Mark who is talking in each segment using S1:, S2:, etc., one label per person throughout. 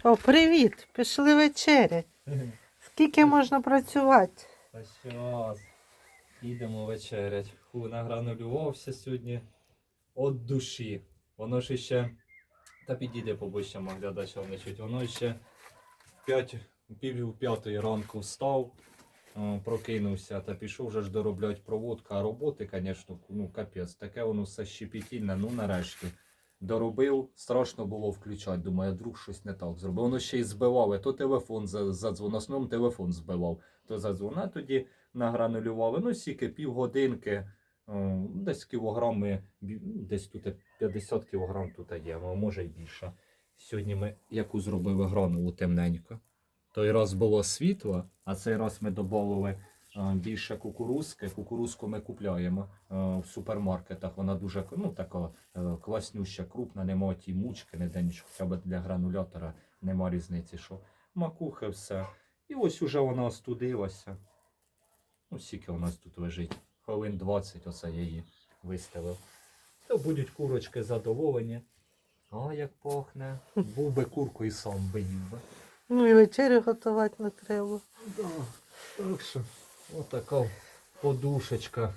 S1: Що, привіт, пішли вечерять. Скільки можна працювати?
S2: Та щас. Їдемо вечерять. Ху, награнулювався сьогодні от душі. Воно ж ще. Та підійде побочим глядачам не. Воно ще в п'ять, пів п'ятої ранку встав, е, прокинувся та пішов вже ж дороблять проводку. А роботи, звісно, ну капець. Таке воно все щепетільне, ну нарешті. Доробив, страшно було включати. Думаю, вдруг щось не так зробив. Воно ще й збивало. То телефон за- задзвонив, основному телефон збивав. То задзвонив, а тоді награнулювали. Ну, стільки півгодинки, е, десь кілограми, ну, десь тут 50 кілограм тут є, а може й більше. Сьогодні ми яку зробили гранулу темненько. Той раз було світло, а цей раз ми додали більше кукурузки. Кукурузку ми купляємо е, в супермаркетах. Вона дуже ну, така е, класнюща, крупна, нема ті мучки, ніде нічого. Хоча б для гранулятора нема різниці, що макухи все. І ось уже вона остудилася. Ну, скільки у нас тут лежить? Хвилин 20 оце я її виставив. То будуть курочки задоволені. А як пахне. Був би курку і сам би їв би.
S1: Ну і вечерю готувати не треба.
S2: Да, так що отака подушечка.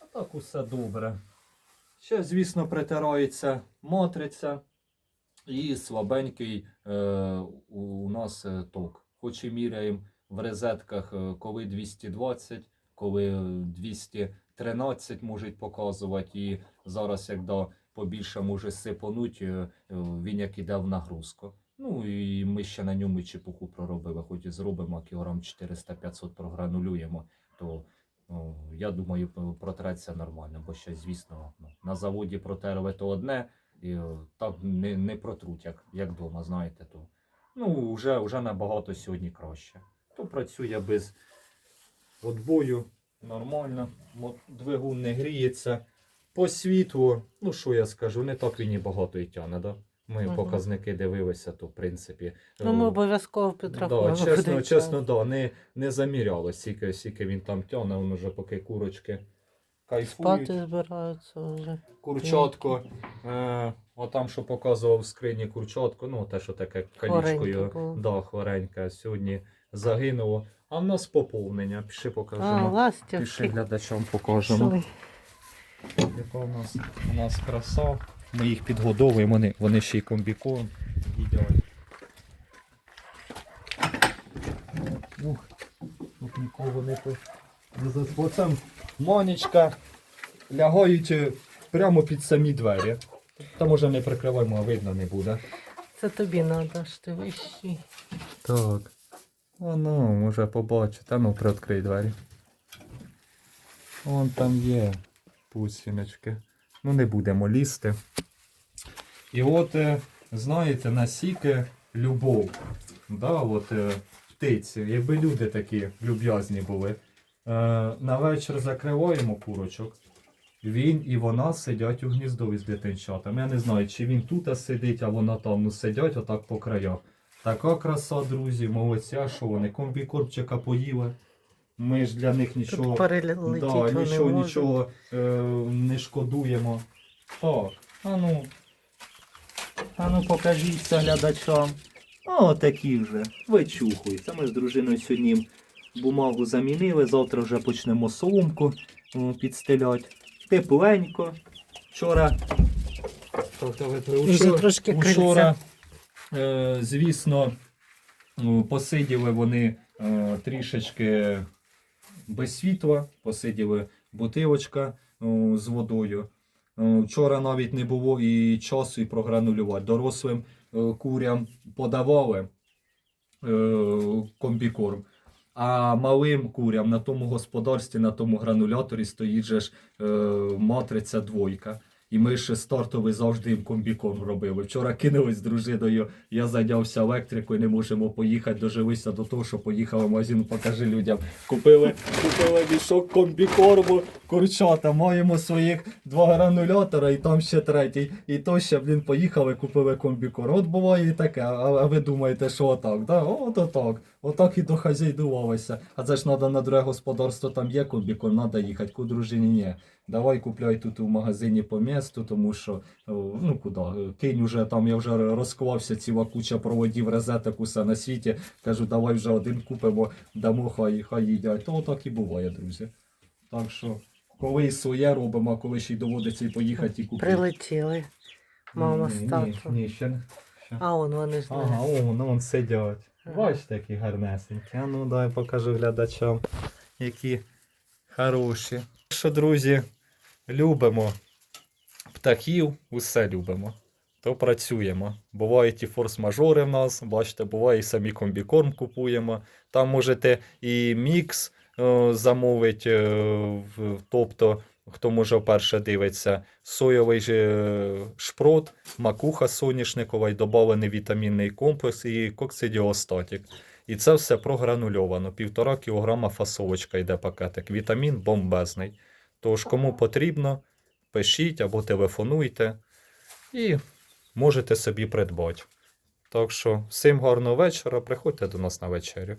S2: А так усе добре. Ще, звісно, притирається матриця і слабенький е, у, нас е, ток. Хоч і міряємо в розетках, е, коли 220, коли е, 213 можуть показувати, і зараз, як побільше може сипануть, е, е, він як іде в нагрузку. Ну і ми ще на ньому чепуху проробили, хоч і зробимо кілограм 400-500 програнулюємо, то о, я думаю, протреться нормально, бо ще, звісно, ну, на заводі протерли то одне, і о, так не, не протруть, як, як вдома, знаєте. То, ну, вже, вже набагато сьогодні краще. То працює без отбою нормально, двигун не гріється. По світлу, ну що я скажу, не так він і багато і тягне, да? Ми
S1: Мгм.
S2: показники дивилися, то в принципі.
S1: Ну ми
S2: е,
S1: обов'язково підрахуємо.
S2: Да, чесно, чесно, да, не, не заміряло, скільки, скільки він там тягне, воно вже поки курочки кайфують.
S1: Спати збираються вже.
S2: Курчатко, е, отам, що показував в скрині курчатко, ну те, що таке калічкою, да, хвореньке, сьогодні загинуло. А в нас поповнення. Піши
S1: А,
S2: покажемо. Піши
S1: ластівки.
S2: глядачам покажемо. Яка у нас, у нас краса. Ми їх підгодовуємо, вони, вони ще й комбікорм їдять. Ух, тут нікого не по. не Бо це манічка лягають е, прямо під самі двері. Та може не прикриваємо, а видно не буде.
S1: Це тобі треба, ж ти вищий.
S2: Так. О, ну, може побачити. А ну, приоткрий двері. Вон там є пусіночки. Ну, не будемо лізти. І от, е, знаєте, насіки любов. Да, от, е, птиці. Якби люди такі люб'язні були. Е, на вечір закриваємо курочок. Він і вона сидять у гніздові з дитинчатами. Я не знаю, чи він тут сидить, а вона там ну, сидять отак по краях. Така краса, друзі, молодці, а що вони комбікорбчика поїли. Ми ж для них нічого, да, нічого, нічого е, не шкодуємо. Так, а ну. А ну покажіться глядачам. О, такі вже. Вичухуються. Ми з дружиною сьогодні бумагу замінили. Завтра вже почнемо соломку підстеляти. Тепленько. Вчора. Тобто, ви
S1: Вже трошки
S2: Учора, е, звісно, посиділи вони е, трішечки без світла, посиділи бутилочка е, з водою. Е, Вчора навіть не було і часу і програнулювати. Дорослим е, курям подавали е, комбікорм. А малим курям на тому господарстві, на тому грануляторі стоїть же ж матриця двойка. І ми ще стартовий завжди їм комбікорм робили. Вчора кинулись з дружиною, я зайнявся електрикою, не можемо поїхати, дожилися до того, що поїхали в магазин, покажи людям. Купили, купили мішок комбікорму, курчата, маємо своїх два гранулятора і там ще третій. І то ще, блін, поїхали, купили комбікорм. От буває і таке, а, ви думаєте, що отак, да? От отак. Отак і дохазяйдувалося. А це ж треба на друге господарство, там є комбікорм, треба їхати, ку дружині ні. Давай купляй тут у магазині по місту, тому що ну куди, кинь уже там, я вже розклався, ціла куча проводів, розеток, усе на світі. Кажу, давай вже один купимо, дамо, хай, хай їдять. То так і буває, друзі. Так що, коли і своє робимо, а коли ще й доводиться і поїхати і купити.
S1: Прилетіли. Мама з татом.
S2: Ні, ні, ще не.
S1: А он вони ж
S2: Ага,
S1: не.
S2: о, ну вон сидять. Бачите, які гарнесенькі. А ну дай покажу глядачам, які хороші. Що, друзі, любимо птахів, усе любимо. То працюємо. Бувають і форс-мажори в нас, бачите, буває і самі комбікорм купуємо. Там можете і мікс е, замовити, е, в- тобто, хто може вперше дивиться, соєвий е, шпрот, макуха соняшникова і доданий вітамінний комплекс і коксидіостатік. І це все програнульовано. Півтора кілограма фасовочка йде пакетик. Вітамін бомбезний. Тож, кому потрібно, пишіть або телефонуйте і можете собі придбати. Так що, всім гарного вечора, приходьте до нас на вечерю.